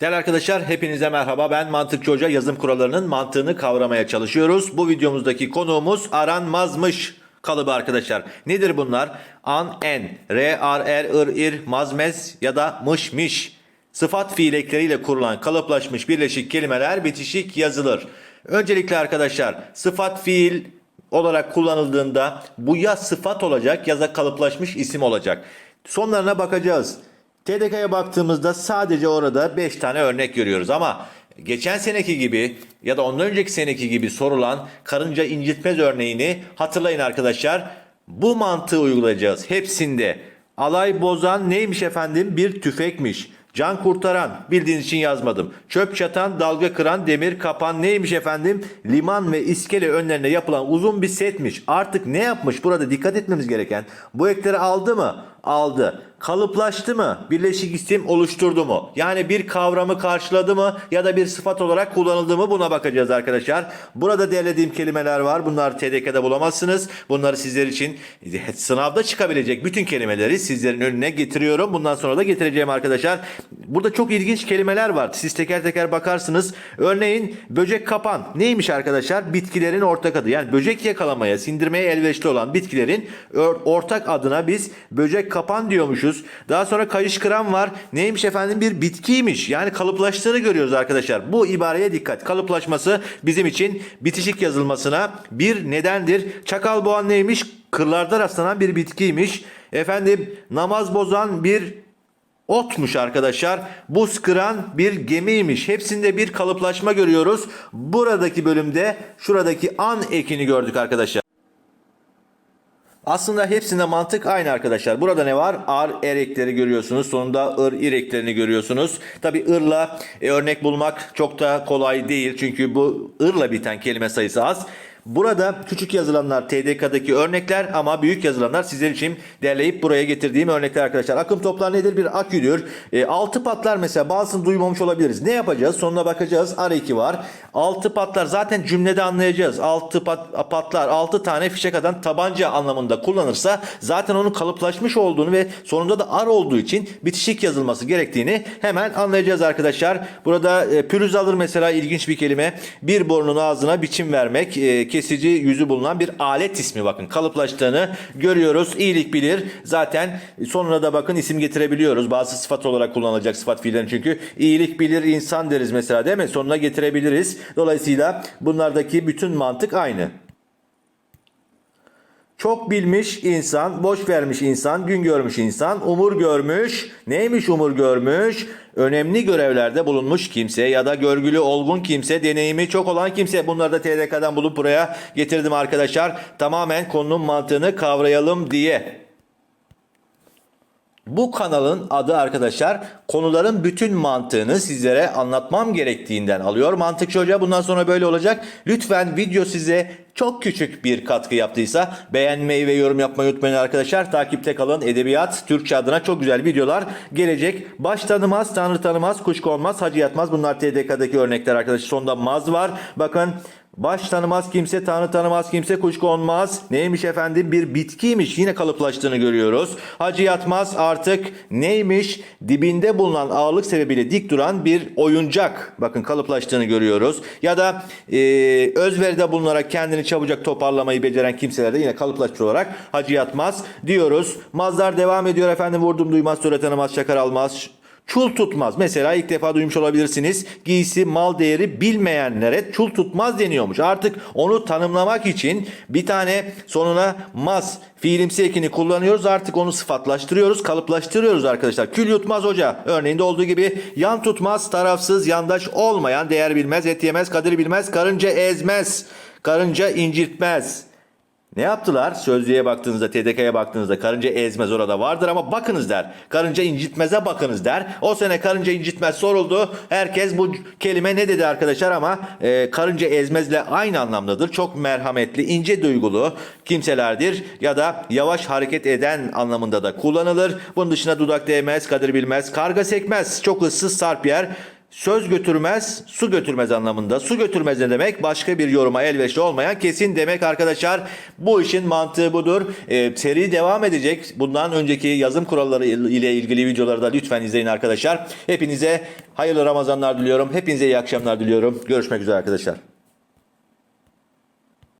Değerli arkadaşlar hepinize merhaba. Ben Mantıkçı Hoca yazım kurallarının mantığını kavramaya çalışıyoruz. Bu videomuzdaki konuğumuz aranmazmış kalıbı arkadaşlar. Nedir bunlar? An, en, re, ar, er, ır, ir, mazmez ya da mış, miş. Sıfat fiil ekleriyle kurulan kalıplaşmış birleşik kelimeler bitişik yazılır. Öncelikle arkadaşlar sıfat fiil olarak kullanıldığında bu ya sıfat olacak ya da kalıplaşmış isim olacak. Sonlarına bakacağız. TDK'ya baktığımızda sadece orada 5 tane örnek görüyoruz ama geçen seneki gibi ya da ondan önceki seneki gibi sorulan karınca incitmez örneğini hatırlayın arkadaşlar. Bu mantığı uygulayacağız hepsinde. Alay bozan neymiş efendim? Bir tüfekmiş. Can kurtaran bildiğiniz için yazmadım. Çöp çatan, dalga kıran, demir kapan neymiş efendim? Liman ve iskele önlerine yapılan uzun bir setmiş. Artık ne yapmış? Burada dikkat etmemiz gereken. Bu ekleri aldı mı? Aldı. Kalıplaştı mı? Birleşik isim oluşturdu mu? Yani bir kavramı karşıladı mı? Ya da bir sıfat olarak kullanıldı mı? Buna bakacağız arkadaşlar. Burada derlediğim kelimeler var. Bunlar TDK'de bulamazsınız. Bunları sizler için sınavda çıkabilecek bütün kelimeleri sizlerin önüne getiriyorum. Bundan sonra da getireceğim arkadaşlar. Burada çok ilginç kelimeler var. Siz teker teker bakarsınız. Örneğin böcek kapan. Neymiş arkadaşlar? Bitkilerin ortak adı. Yani böcek yakalamaya, sindirmeye elverişli olan bitkilerin or- ortak adına biz böcek kapan diyormuşuz. Daha sonra kayış kıran var. Neymiş efendim? Bir bitkiymiş. Yani kalıplaştığını görüyoruz arkadaşlar. Bu ibareye dikkat. Kalıplaşması bizim için bitişik yazılmasına bir nedendir. Çakal boğan neymiş? Kırlarda rastlanan bir bitkiymiş. Efendim namaz bozan bir Otmuş arkadaşlar. Buz kıran bir gemiymiş. Hepsinde bir kalıplaşma görüyoruz. Buradaki bölümde şuradaki an ekini gördük arkadaşlar. Aslında hepsinde mantık aynı arkadaşlar. Burada ne var? Ar er ekleri görüyorsunuz. Sonunda ır ir eklerini görüyorsunuz. Tabi ırla e, örnek bulmak çok da kolay değil. Çünkü bu ırla biten kelime sayısı az. Burada küçük yazılanlar TDK'daki örnekler ama büyük yazılanlar sizler için derleyip buraya getirdiğim örnekler arkadaşlar. Akım toplar nedir? Bir aküdür. E, altı patlar mesela bazısını duymamış olabiliriz. Ne yapacağız? Sonuna bakacağız. R2 var. Altı patlar zaten cümlede anlayacağız. Altı pat, patlar altı tane fişek atan tabanca anlamında kullanırsa zaten onun kalıplaşmış olduğunu ve sonunda da ar olduğu için bitişik yazılması gerektiğini hemen anlayacağız arkadaşlar. Burada e, pürüz alır mesela ilginç bir kelime. Bir borunun ağzına biçim vermek. E, kesici yüzü bulunan bir alet ismi bakın kalıplaştığını görüyoruz. İyilik bilir. Zaten sonuna da bakın isim getirebiliyoruz. Bazı sıfat olarak kullanılacak sıfat fiillerin çünkü iyilik bilir insan deriz mesela değil mi? Sonuna getirebiliriz. Dolayısıyla bunlardaki bütün mantık aynı. Çok bilmiş insan, boş vermiş insan, gün görmüş insan, umur görmüş. Neymiş umur görmüş? Önemli görevlerde bulunmuş kimse ya da görgülü olgun kimse, deneyimi çok olan kimse. Bunları da TDK'dan bulup buraya getirdim arkadaşlar. Tamamen konunun mantığını kavrayalım diye. Bu kanalın adı arkadaşlar konuların bütün mantığını sizlere anlatmam gerektiğinden alıyor. Mantıkçı Hoca bundan sonra böyle olacak. Lütfen video size çok küçük bir katkı yaptıysa beğenmeyi ve yorum yapmayı unutmayın arkadaşlar. Takipte kalın. Edebiyat, Türkçe adına çok güzel videolar gelecek. Baş tanımaz, tanrı tanımaz, kuşku olmaz, hacı yatmaz. Bunlar TDK'daki örnekler arkadaşlar. Sonunda maz var. Bakın Baş tanımaz kimse, tanrı tanımaz kimse, kuşku olmaz. Neymiş efendim? Bir bitkiymiş. Yine kalıplaştığını görüyoruz. Hacı yatmaz artık neymiş? Dibinde bulunan ağırlık sebebiyle dik duran bir oyuncak. Bakın kalıplaştığını görüyoruz. Ya da e, özveride bulunarak kendini çabucak toparlamayı beceren kimselerde yine kalıplaştır olarak hacı yatmaz diyoruz. Mazlar devam ediyor efendim. Vurdum duymaz, söyle tanımaz, şakar almaz. Çul tutmaz. Mesela ilk defa duymuş olabilirsiniz. Giysi, mal değeri bilmeyenlere çul tutmaz deniyormuş. Artık onu tanımlamak için bir tane sonuna mas fiilimsi ekini kullanıyoruz. Artık onu sıfatlaştırıyoruz, kalıplaştırıyoruz arkadaşlar. Kül yutmaz hoca. Örneğinde olduğu gibi yan tutmaz, tarafsız, yandaş olmayan, değer bilmez, et yemez, kadir bilmez, karınca ezmez, karınca incitmez. Ne yaptılar? Sözlüğe baktığınızda, TDK'ya baktığınızda karınca ezmez orada vardır ama bakınız der. Karınca incitmeze bakınız der. O sene karınca incitmez soruldu. Herkes bu kelime ne dedi arkadaşlar ama e, karınca ezmezle aynı anlamdadır. Çok merhametli, ince duygulu kimselerdir ya da yavaş hareket eden anlamında da kullanılır. Bunun dışında dudak değmez, kadir bilmez, karga sekmez, çok ıssız sarp yer. Söz götürmez, su götürmez anlamında. Su götürmez ne demek? Başka bir yoruma elverişli olmayan kesin demek arkadaşlar. Bu işin mantığı budur. Ee, seri devam edecek. Bundan önceki yazım kuralları ile ilgili videoları da lütfen izleyin arkadaşlar. Hepinize hayırlı Ramazanlar diliyorum. Hepinize iyi akşamlar diliyorum. Görüşmek üzere arkadaşlar.